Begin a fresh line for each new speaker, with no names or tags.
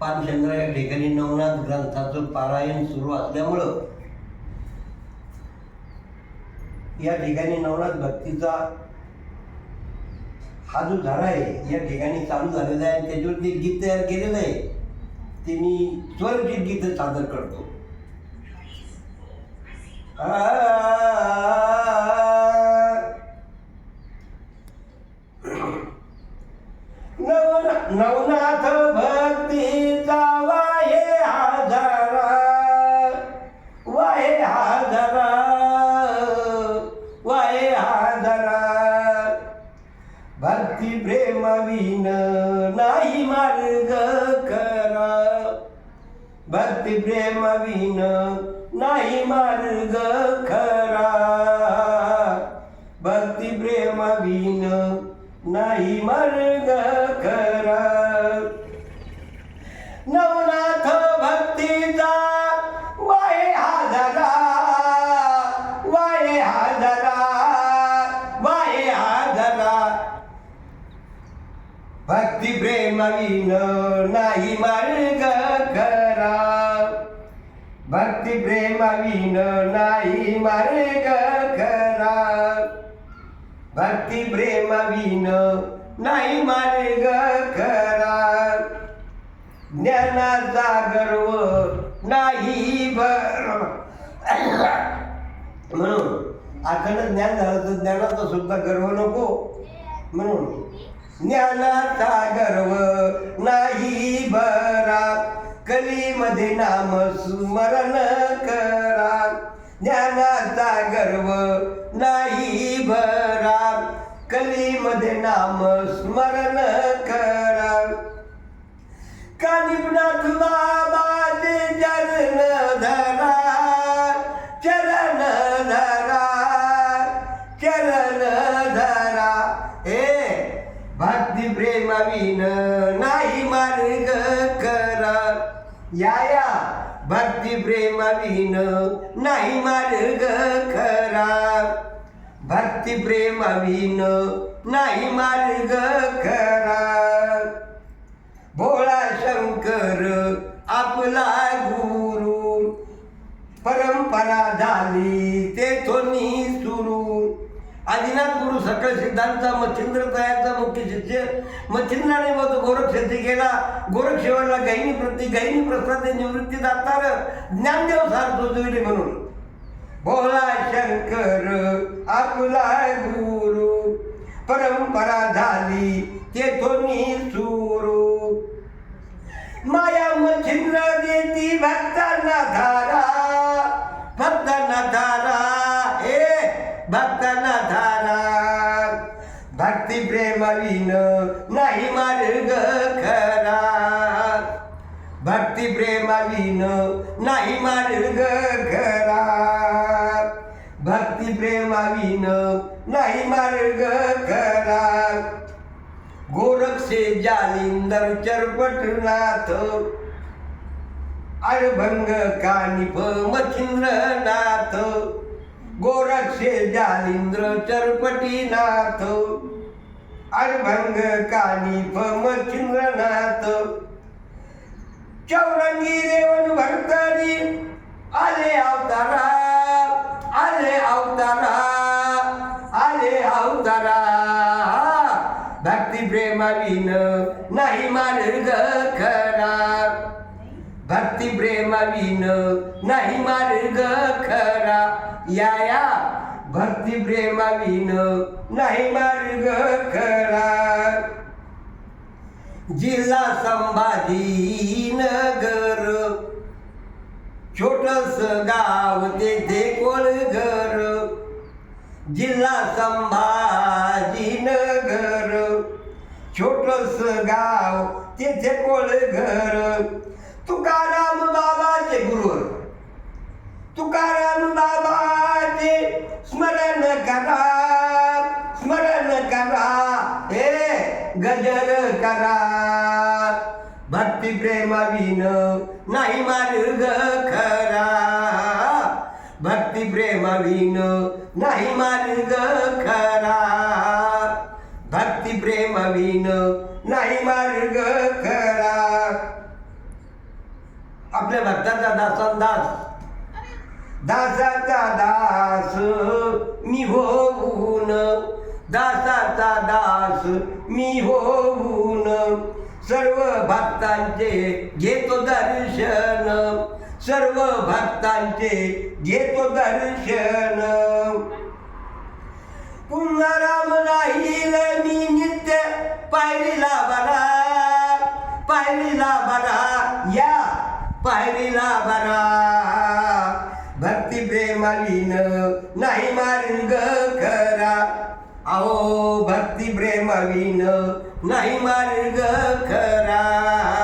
पानचंद्र या ठिकाणी नवनाथ ग्रंथाचं पारायण सुरू असल्यामुळं या ठिकाणी नवनाथ भक्तीचा हा जो झाला आहे या ठिकाणी चालू झालेला आहे आणि त्याच्यावरती गीत तयार केलेलं आहे ते मी स्वरचित गीत सादर करतो आ नवना- भक्ती प्रेम विन नाही मार्ग खरा. भक्ती प्रेम विन नाही मार्ग भक्ती प्रेम विन नाही मार्ग खरा भक्ती प्रेम विन नाही मार्ग खरा भक्ती प्रेम विन नाही मार्ग खरा ज्ञानाचा गर्व नाही भर। म्हणून अखंड ज्ञान झालं तर ज्ञानाचा सुद्धा गर्व नको। म्हणून ज्ञानाचा गर्व नाही भरा कलीमध्ये नाम स्मरण करा. ज्ञानाचा गर्व नाही भरा कलीमध्ये नाम स्मरण करा. कानिपनाथ बाबाचे भक्ती प्रेमाविन नाही मार्ग खरा. भक्ती प्रेमाविन नाही मार्ग खरा. भोळा शंकर आपला गुरु परंपरा झाली ते थोनी सकळ सिद्धांचा मच्छिंद्र तयारचा मुख्य शिष्य. मच्छिंद्राने मग गोरख सिद्धी केला गोरख शेवटला गहिनी प्रती गहिनी प्रसाद निवृत्ती दातार. ज्ञानदेव सार सुचविले म्हणून. भोला शंकर आपला गुरु. परंपरा झाली तेथोनी सुरू. माया मच्छिंद्र देती भक्तांना धारा. भक्तांना धारा. नाही मार्ग खरा. भक्ती प्रेमाविन नाही मार्ग खरा. भक्ती प्रेमाविन नाही मार्ग खरा. गोरक्षे जालिंदर चरपटनाथ अरभंग कानिप मच्छिंद्रनाथ गोरक्षे जालिंद्र चरपटीनाथ अरभंग भम चिंद्रनाथ चौरंगी देवन भरतरी आले अवतारा आले अवतारा आले अवतारा. भक्ती प्रेमाविन नाही मार्ग खरा. भक्ती प्रेमाविन नाही मार्ग खरा. या या. भक्ती प्रेमाविन नाही मार्ग खरा. जिल्हा संभाजी नगर छोटस गाव तेथे कोळघर जिल्हा संभाजी नगर छोटस गाव तेथे कोळघर तुकाराम बाबाचे गुरुवर. तुकाराम बाबाचे स्मरण करा स्मरण करा हे गजर करा. भक्ती प्रेमाविन नाही मार्ग खरा. भक्ती प्रेमाविन नाही मार्ग खरा. भक्ती प्रेमाविन नाही मार्ग खरा. आपल्या भक्ताचा दासान दास दासाचा दास मी होऊन. दासाचा दास मी होऊन. सर्व भक्तांचे घेतो दर्शन. सर्व भक्तांचे घेतो दर्शन. पुन्हा राम राहील मी नित्य पायरीला बरा. पायरीला बरा या पायरीला बरा. भक्ती प्रेमालीन नाही मार्ग खरा. अहो भक्ती प्रेमालीन नाही मार्ग खरा.